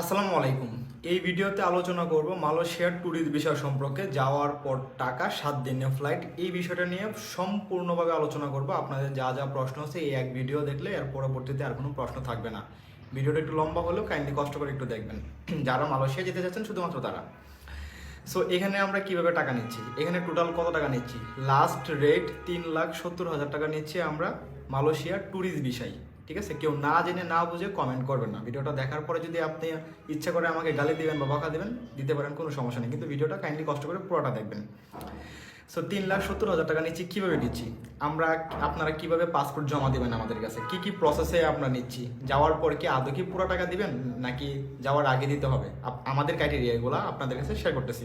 আসসালামু আলাইকুম। এই ভিডিওতে আলোচনা করব মালয়েশিয়ার ট্যুরিস্ট বিষয় সম্পর্কে, যাওয়ার পর টাকা, সাত দিনের ফ্লাইট এই বিষয়টা নিয়ে সম্পূর্ণভাবে আলোচনা করব। আপনাদের যা যা প্রশ্ন আছে এই এক ভিডিও দেখলে এর পরবর্তীতে আর কোনো প্রশ্ন থাকবে না। ভিডিওটা একটু লম্বা হলেও কাইন্ডলি কষ্ট করে একটু দেখবেন। যারা মালয়েশিয়া যেতে চাচ্ছেন, শুধুমাত্র তারা। সো এখানে আমরা কীভাবে টাকা নিচ্ছি? এখানে টোটাল কত টাকা নিচ্ছি? লাস্ট রেট তিন লাখ সত্তর হাজার টাকা নিচ্ছি আমরা মালয়েশিয়ার ট্যুরিস্ট বিষয় ঠিক আছে? কেউ না জেনে না বুঝে কমেন্ট করবেন না। ভিডিওটা দেখার পরে যদি আপনি ইচ্ছা করে আমাকে গালি দেবেন বা বকা দেবেন, দিতে পারেন, কোনো সমস্যা নেই। কিন্তু ভিডিওটা কাইন্ডলি কষ্ট করে পুরোটা দেখবেন। সো তিন লাখ সত্তর হাজার টাকা নিচ্ছি, কীভাবে নিচ্ছি? আমরা আপনারা কীভাবে পাসপোর্ট জমা দিবেন আমাদের কাছে? কি কি প্রসেসে আমরা নিচ্ছি? যাওয়ার পর কি আদৌ কি পুরো টাকা দিবেন? নাকি যাওয়ার আগে দিতে হবে? আমাদের ক্রাইটেরিয়া এগুলো আপনাদের কাছে শেয়ার করতেছি।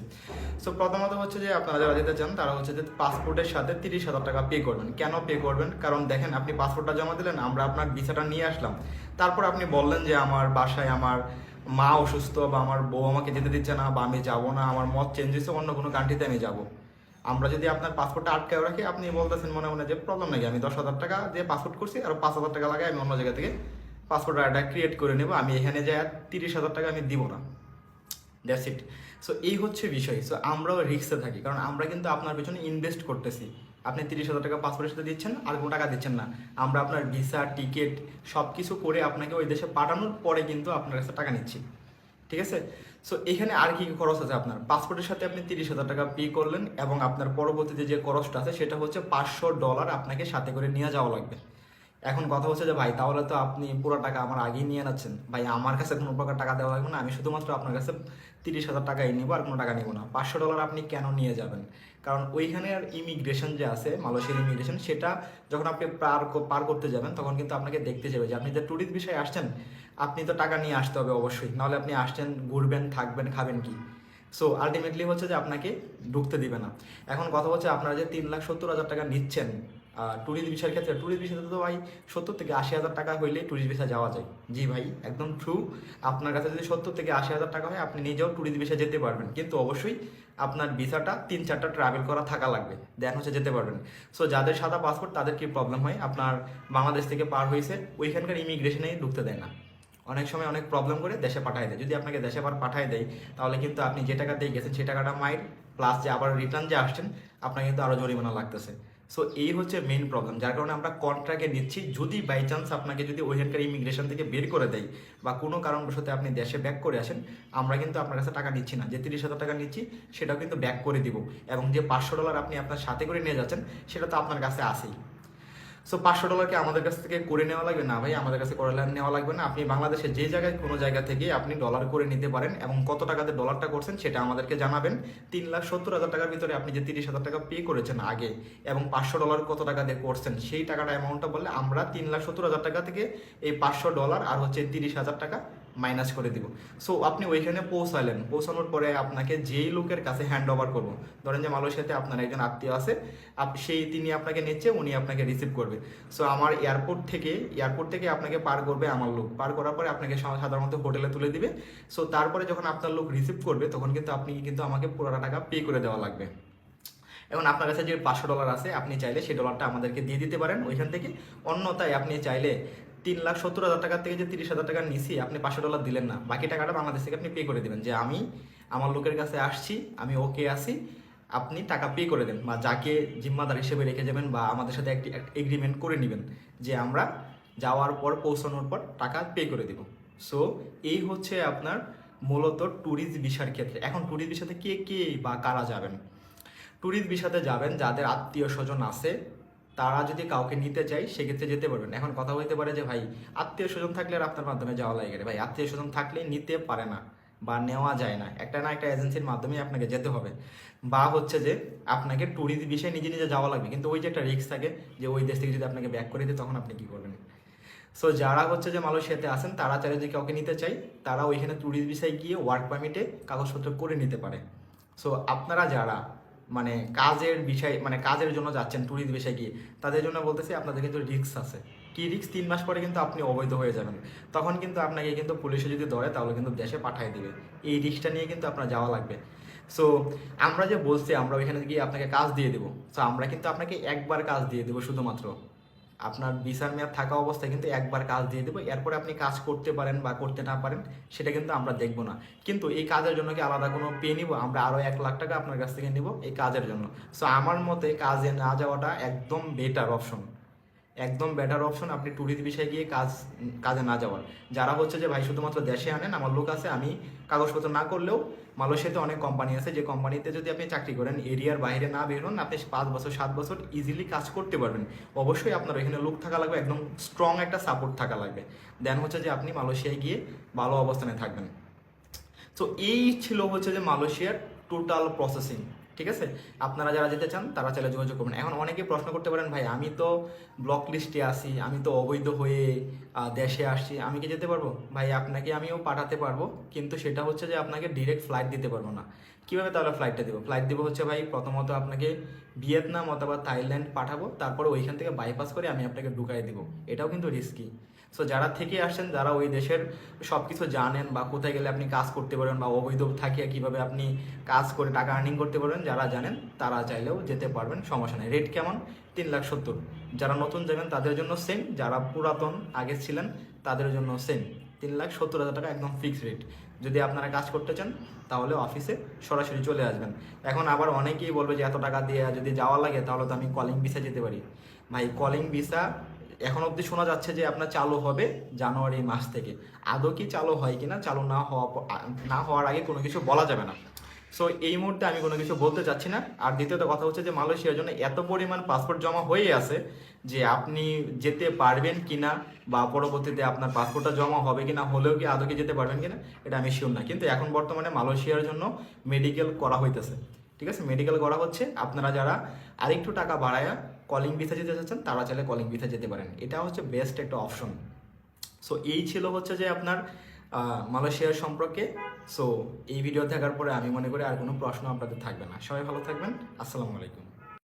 সো প্রথমত হচ্ছে যে আপনারা যারা যেতে চান, তারা হচ্ছে যে পাসপোর্টের সাথে তিরিশ হাজার টাকা পে করবেন। কেন পে করবেন? কারণ দেখেন, আপনি পাসপোর্টটা জমা দিলেন, আমরা আপনার ভিসাটা নিয়ে আসলাম। তারপর আপনি বললেন যে আমার বাসায় আমার মা অসুস্থ বা আমার বউ আমাকে যেতে দিচ্ছে না বা আমি যাব না, আমার মত চেঞ্জ হয়েছে, অন্য কোনো কান্ট্রিতে আমি যাব। আমরা যদি আপনার পাসপোর্টটা আটকায় রাখি, আপনি বলতেছেন মনে মনে যে প্রবলেম নাকি? আমি দশ হাজার টাকা দিয়ে পাসপোর্ট করছি আর পাঁচ হাজার টাকা লাগে আমি অন্য জায়গা থেকে পাসপোর্ট আইডা ক্রিয়েট করে নেব। আমি এখানে যাই তিরিশ হাজার টাকা আমি দিব না। দ্যাটস ইট সো এই হচ্ছে বিষয়। সো আমরাও রিক্সে থাকি। কারণ আমরা কিন্তু আপনার পেছনে ইনভেস্ট করতেছি। আপনি তিরিশ হাজার টাকা পাসপোর্টের সাথে দিচ্ছেন, আর কোনো টাকা দিচ্ছেন না। আমরা আপনার ভিসা টিকিট সব কিছু করে আপনাকে ওই দেশে পাঠানোর পরে কিন্তু আপনার কাছে টাকা নিচ্ছি। ঠিক আছে? সো এখানে আর কি খরচ আছে আপনার? পাসপোর্টের সাথে আপনি তিরিশ হাজার টাকা পে করলেন এবং আপনার পরবর্তীতে যে খরচটা আছে, সেটা হচ্ছে পাঁচশো ডলার আপনাকে সাথে করে নিয়ে যাওয়া লাগবে। এখন কথা হচ্ছে যে, ভাই, তাহলে তো আপনি পুরো টাকা আমার আগেই নিয়ে যাচ্ছেন। ভাই, আমার কাছে কোনো প্রকার টাকা দেওয়া লাগবে না। আমি শুধুমাত্র আপনার কাছে তিরিশ হাজার টাকাই নিব আর কোনো টাকা নিব না। পাঁচশো ডলার আপনি কেন নিয়ে যাবেন? কারণ ওইখানে আর ইমিগ্রেশন যে আছে, মালয়েশিয়ার ইমিগ্রেশন সেটা যখন আপনি পার পার করতে যাবেন, তখন কিন্তু আপনাকে দেখতে যাবে যে, আপনি যে ট্যুরিস্ট বিষয়ে আসছেন আপনি তো টাকা নিয়ে আসতে হবে অবশ্যই। নাহলে আপনি আসছেন, ঘুরবেন, থাকবেন, খাবেন কি? সো আলটিমেটলি হচ্ছে যে আপনাকে ঢুকতে দিবে না। এখন কথা হচ্ছে আপনারা যে তিন লাখ সত্তর হাজার টাকা নিচ্ছেন ট্যুরিস্ট ভিসার ক্ষেত্রে ট্যুরিস্ট ভিসাতে তো ভাই সত্তর থেকে আশি হাজার টাকা হইলে ট্যুরিস্ট ভিসা যাওয়া যায়। জি ভাই, একদম ট্রু আপনার কাছে যদি সত্তর থেকে আশি হাজার টাকা হয়, আপনি নিজেও ট্যুরিস্ট ভিসা যেতে পারবেন। কিন্তু অবশ্যই আপনার ভিসাটা তিন চারটা ট্রাভেল করা থাকা লাগবে। দেন হচ্ছে যেতে পারবেন। সো যাদের সাদা পাসপোর্ট তাদের কি প্রবলেম হয়? আপনার বাংলাদেশ থেকে পার হয়েছে ওইখানকার ইমিগ্রেশনেই ঢুকতে দেয় না। অনেক সময় অনেক প্রবলেম করে দেশে পাঠায় দেয়। যদি আপনাকে দেশে আবার পাঠায় দেয়, তাহলে কিন্তু আপনি যে টাকা দিয়ে গেছেন, সেই টাকাটা মাইর প্লাস যে আবার রিটার্ন যে আসছেন, আপনার কিন্তু আরও জরিমানা লাগতেছে। সো এই হচ্ছে মেইন প্রবলেম যার কারণে আমরা কন্ট্রাক্টে নিচ্ছি। যদি বাই চান্স আপনাকে যদি ওইখানকার ইমিগ্রেশন থেকে বের করে দেয়, বা কোনো কারণবশত আপনি দেশে ব্যাক করে আসেন, আমরা কিন্তু আপনার কাছে টাকা নিচ্ছি না। যে তিরিশ হাজার টাকা নিচ্ছি, সেটাও কিন্তু ব্যাক করে দিব। এবং যে পাঁচশো ডলার আপনি আপনার সাথে করে নিয়ে যাচ্ছেন, সেটা তো আপনার কাছে আসেই সো পাঁচশো ডলারকে আমাদের কাছ থেকে করে নেওয়া লাগবে? না ভাই, আমাদের কাছে করে নেওয়া লাগবে না। আপনি বাংলাদেশে যে জায়গায় কোনো জায়গা থেকে আপনি ডলার করে নিতে পারেন এবং কত টাকাতে ডলারটা করছেন সেটা আমাদেরকে জানাবেন। তিন লাখ সত্তর হাজার টাকার ভিতরে আপনি যে তিরিশ হাজার টাকা পে করেছেন আগে এবং পাঁচশো ডলার কত টাকা দিয়ে করছেন, সেই টাকাটা অ্যামাউন্টটা বললে আমরা তিন লাখ সত্তর হাজার টাকা থেকে এই পাঁচশো ডলার আর হচ্ছে তিরিশ হাজার টাকা মাইনাস করে দিব। সো আপনি ওইখানে পৌঁছালেন। পৌঁছানোর পরে আপনাকে যেই লোকের কাছে হ্যান্ড ওভার করব, ধরেন যে মালয়েশিয়াতে আপনার একজন আত্মীয় আছে সেই তিনি আপনাকে নিচ্ছে, উনি আপনাকে রিসিভ করবে। সো আমার এয়ারপোর্ট থেকে এয়ারপোর্ট থেকে আপনাকে পার করবে আমার লোক। পার করার পরে আপনাকে সাধারণত হোটেলে তুলে দিবে। সো তারপরে যখন আপনার লোক রিসিভ করবে, তখন কিন্তু আপনি কিন্তু আমাকে পুরোটা টাকা পে করে দেওয়া লাগবে। এখন আপনার কাছে যে পাঁচশো ডলার আছে, আপনি চাইলে সেই ডলারটা আমাদেরকে দিয়ে দিতে পারেন। ওইখান থেকে অন্যথায় আপনি চাইলে তিন লাখ সত্তর হাজার টাকা থেকে যে তিরিশ হাজার টাকা নিছি, আপনি পাঁচশো ডলার দিলেন না। বাকি টাকাটা বাংলাদেশ থেকে আপনি পে করে দেবেন। যে আমি আমার লোকের কাছে আসছি, আমি ওকে আসি আপনি টাকা পে করে দেন বা যাকে জিম্মাদার হিসেবে রেখে যাবেন বা আমাদের সাথে একটি এগ্রিমেন্ট করে নেবেন যে আমরা যাওয়ার পর, পৌঁছানোর পর টাকা পে করে দিব। সো এই হচ্ছে আপনার মূলত ট্যুরিস্ট ভিসার ক্ষেত্রে। এখন ট্যুরিস্ট ভিসাতে কে কে বা কারা যাবেন? ট্যুরিস্ট ভিসাতে যাবেন যাদের আত্মীয় স্বজন আছে তারা যদি কাউকে নিতে চাই সেক্ষেত্রে যেতে পারবেন এখন কথা হইতে পারে যে, ভাই, আত্মীয় স্বজন থাকলে আর আপনার মাধ্যমে যাওয়া লাগে ভাই, আত্মীয় স্বজন থাকলে নিতে পারে না বা নেওয়া যায় না। একটা না একটা এজেন্সির মাধ্যমে আপনাকে যেতে হবে। বা হচ্ছে যে, আপনাকে ট্যুরিস্ট বিষয়ে নিজে নিজে যাওয়া লাগবে। কিন্তু ওই যে একটা রিস্ক থাকে যে, ওই দেশ থেকে যদি আপনাকে ব্যাক করে দিই তখন আপনি কি করবেন? সো যারা হচ্ছে যে মালয়েশিয়াতে আসেন তারা চাইলে যদি কাউকে নিতে চাই তারা ওইখানে ট্যুরিস্ট বিষয়ে গিয়ে ওয়ার্ক পারমিটে কাগজপত্র করে নিতে পারে। সো আপনারা যারা মানে কাজের বিষয় মানে কাজের জন্য যাচ্ছেন ট্যুরিস্ট বিষয়ে গিয়ে। তাদের জন্য বলতেছি, আপনাদের কিন্তু রিক্স আছে। কি রিক্স তিন মাস পরে কিন্তু আপনি অবৈধ হয়ে যাবেন। তখন কিন্তু আপনাকে কিন্তু পুলিশে যদি ধরে, তাহলে কিন্তু দেশে পাঠিয়ে দেবে। এই রিক্সটা নিয়ে কিন্তু আপনার যাওয়া লাগবে। সো আমরা যে বলছি, আমরা ওইখানে গিয়ে আপনাকে কাজ দিয়ে দেবো। সো আমরা কিন্তু আপনাকে একবার কাজ দিয়ে দেবো শুধুমাত্র। আপনার ভিসার মেয়াদ থাকা অবস্থায় কিন্তু একবার কাজ দিয়ে দেবো। এরপরে আপনি কাজ করতে পারেন বা করতে না পারেন, সেটা কিন্তু আমরা দেখব না। কিন্তু এই কাজের জন্য কি আলাদা কোনো পে নিব? আমরা আরও এক লাখ টাকা আপনার কাছ থেকে নিব এই কাজের জন্য। সো আমার মতে কাজে না যাওয়াটা একদম বেটার অপশন একদম বেটার অপশন আপনি ট্যুরিস্ট বিষয়ে গিয়ে কাজ, কাজে না যাওয়ার। যারা হচ্ছে যে, ভাই, শুধুমাত্র দেশে আনেন, আমার লোক আছে, আমি কাগজপত্র না করলেও মালয়েশিয়াতে অনেক কোম্পানি আছে, যে কোম্পানিতে যদি আপনি চাকরি করেন, এরিয়ার বাইরে না বের হন, আপনি পাঁচ বছর, সাত বছর ইজিলি কাজ করতে পারবেন। অবশ্যই আপনার এখানে লোক থাকা লাগবে, একদম স্ট্রং একটা সাপোর্ট থাকা লাগবে। দেন হচ্ছে যে, আপনি মালয়েশিয়ায় গিয়ে ভালো অবস্থানে থাকবেন। তো এই ছিল হচ্ছে যে, মালয়েশিয়ার টোটাল প্রসেসিং ঠিক আছে? আপনারা যারা যেতে চান, তারা চাইলে যোগাযোগ করবেন। এখন অনেকে প্রশ্ন করতে পারেন, ভাই, আমি তো ব্লক লিস্টে আসি আমি তো অবৈধ হয়ে দেশে আসছি, আমি কি যেতে পারব? ভাই, আপনাকে আমিও পাঠাতে পারব, কিন্তু সেটা হচ্ছে যে আপনাকে ডিরেক্ট ফ্লাইট দিতে পারব না। কীভাবে তাহলে ফ্লাইটটা দেবো? ফ্লাইট দেবো হচ্ছে, ভাই, প্রথমত আপনাকে ভিয়েতনাম অথবা থাইল্যান্ড পাঠাবো, তারপরে ওইখান থেকে বাইপাস করে আমি আপনাকে ঢুকাই দেবো। এটাও কিন্তু রিস্কি সো যারা থেকে আসছেন যারা ওই দেশের সব কিছু জানেন বা কোথায় গেলে আপনি কাজ করতে পারেন বা অবৈধ থাকিয়ে কীভাবে আপনি কাজ করে টাকা আর্নিং করতে পারবেন যারা জানেন তারা চাইলেও যেতে পারবেন, সমস্যা নেই। রেট কেমন? তিন লাখ সত্তর। যারা নতুন যাবেন, তাদের জন্য সেম যারা পুরাতন, আগে ছিলেন, তাদের জন্য সেম তিন লাখ সত্তর হাজার টাকা একদম ফিক্সড রেট যদি আপনারা কাজ করতে চান, তাহলে অফিসে সরাসরি চলে আসবেন। এখন আবার অনেকেই বলবে যে, এত টাকা দিয়ে যদি যাওয়া লাগে, তাহলে তো আমি কলিং ভিসা যেতে পারি। ভাই কলিং ভিসা এখন অবধি শোনা যাচ্ছে যে আপনার চালু হবে জানুয়ারি মাস থেকে। আদৌ কি চালু হয় কিনা? চালু না হওয়া না হওয়ার আগে কোনো কিছু বলা যাবে না। সো এই মুহূর্তে আমি কোনো কিছু বলতে চাচ্ছি না। আর দ্বিতীয়ত কথা হচ্ছে যে মালয়েশিয়ার জন্য এত পরিমাণ পাসপোর্ট জমা হয়ে আছে যে আপনি যেতে পারবেন কিনা বা পরবর্তীতে আপনার পাসপোর্টটা জমা হবে কিনা, হলেও কি আদৌ কি যেতে পারবেন কিনা, এটা আমি শিওর না। কিন্তু এখন বর্তমানে মালয়েশিয়ার জন্য মেডিকেল করা হইতেছে। ঠিক আছে? মেডিকেল করা হচ্ছে। আপনারা যারা আরেকটু টাকা বাড়ায়া কলিং ভিসা যেতে চাচ্ছেন, তারা চাইলে কলিং ভিসা যেতে পারেন। এটা হচ্ছে বেস্ট একটা অপশন সো এই ছিল হচ্ছে যে আপনার মালয়েশিয়ার সম্পর্কে। সো এই ভিডিও দেখার পরে আমি মনে করি আর কোনো প্রশ্ন আপনাদের থাকবে না। সবাই ভালো থাকবেন। আসসালামু আলাইকুম।